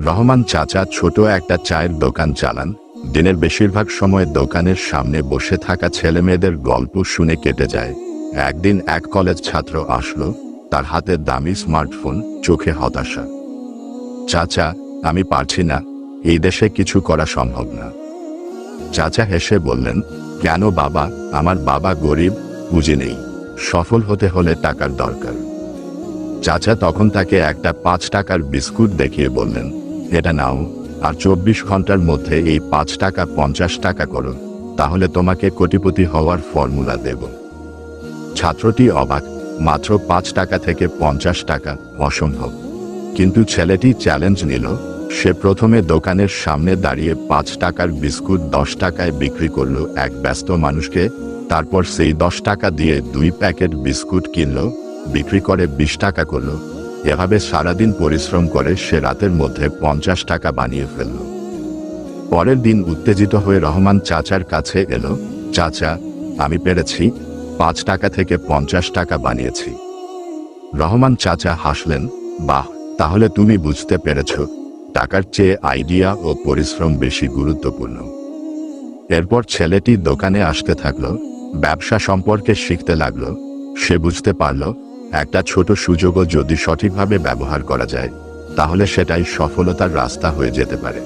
রহমান চাচা ছোট একটা চায়ের দোকান চালান। দিনের বেশিরভাগ সময় দোকানের সামনে বসে থাকা ছেলেমেয়েদের গল্প শুনে কেটে যায়। একদিন এক কলেজ ছাত্র আসলো, তার হাতে দামি স্মার্টফোন, চোখে হতাশা। চাচা, আমি পারছি না, এই দেশে কিছু করা সম্ভব না। চাচা হেসে বললেন, কেন বাবা, আমার বাবা গরিব বুঝি নেই। সফল হতে হলে টাকার দরকার। চাচা তখন তাকে একটা পাঁচ টাকার বিস্কুট দেখিয়ে বললেন এটা নাও, আর চব্বিশ ঘণ্টার মধ্যে এই পাঁচ টাকা পঞ্চাশ টাকা করো, তাহলে তোমাকে কোটিপতি হওয়ার ফর্মুলা দেব। ছাত্রটি অবাক, মাত্র পাঁচ টাকা থেকে পঞ্চাশ টাকা, অসম্ভব। কিন্তু ছেলেটি চ্যালেঞ্জ নিল, সে প্রথমে দোকানের সামনে দাঁড়িয়ে পাঁচ টাকার বিস্কুট দশ টাকায় বিক্রি করল এক ব্যস্ত মানুষকে, তারপর সেই দশ টাকা দিয়ে দুই প্যাকেট বিস্কুট কিনলো, বিক্রি করে বিশ টাকা করল এভাবে সারাদিন পরিশ্রম করে সে রাতের মধ্যে পঞ্চাশ টাকা বানিয়ে ফেলল। পরের দিন উত্তেজিত হয়ে রহমান চাচার কাছে এলো, চাচা, আমি পেরেছি, পাঁচ টাকা থেকে পঞ্চাশ টাকা বানিয়েছি। রহমান চাচা হাসলেন, বাহ, তাহলে তুমি বুঝতে পেরেছ, টাকার চেয়ে আইডিয়া ও পরিশ্রম বেশি গুরুত্বপূর্ণ। এরপর ছেলেটি দোকানে আসতে থাকল, ব্যবসা সম্পর্কে শিখতে লাগল, সে বুঝতে পারল একটা ছোট সুযোগও যদি সঠিকভাবে ব্যবহার করা যায়, তাহলে সেটাই সফলতার রাস্তা হয়ে যেতে পারে।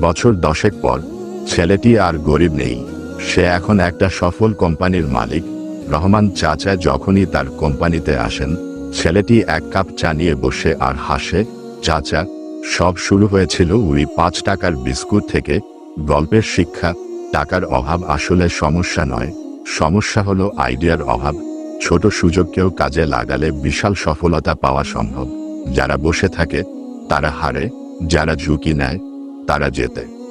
বছর দশেক পর, ছেলেটি আর গরিব নেই। সে এখন একটা সফল কোম্পানির মালিক। রহমান চাচা যখনই তার কোম্পানিতে আসেন, ছেলেটি এক কাপ চা নিয়ে বসে আর হাসে, চাচা, সব শুরু হয়েছিল ওই পাঁচ টাকার বিস্কুট থেকে। গল্পের শিক্ষা, টাকার অভাব আসলে সমস্যা নয়। সমস্যা হলো আইডিয়ার অভাব। ছোট সুযোগকেও কাজে লাগালে বিশাল সফলতা পাওয়া সম্ভব। যারা বসে থাকে, তারা হারে, যারা ঝুঁকি নেয়, তারা জেতে।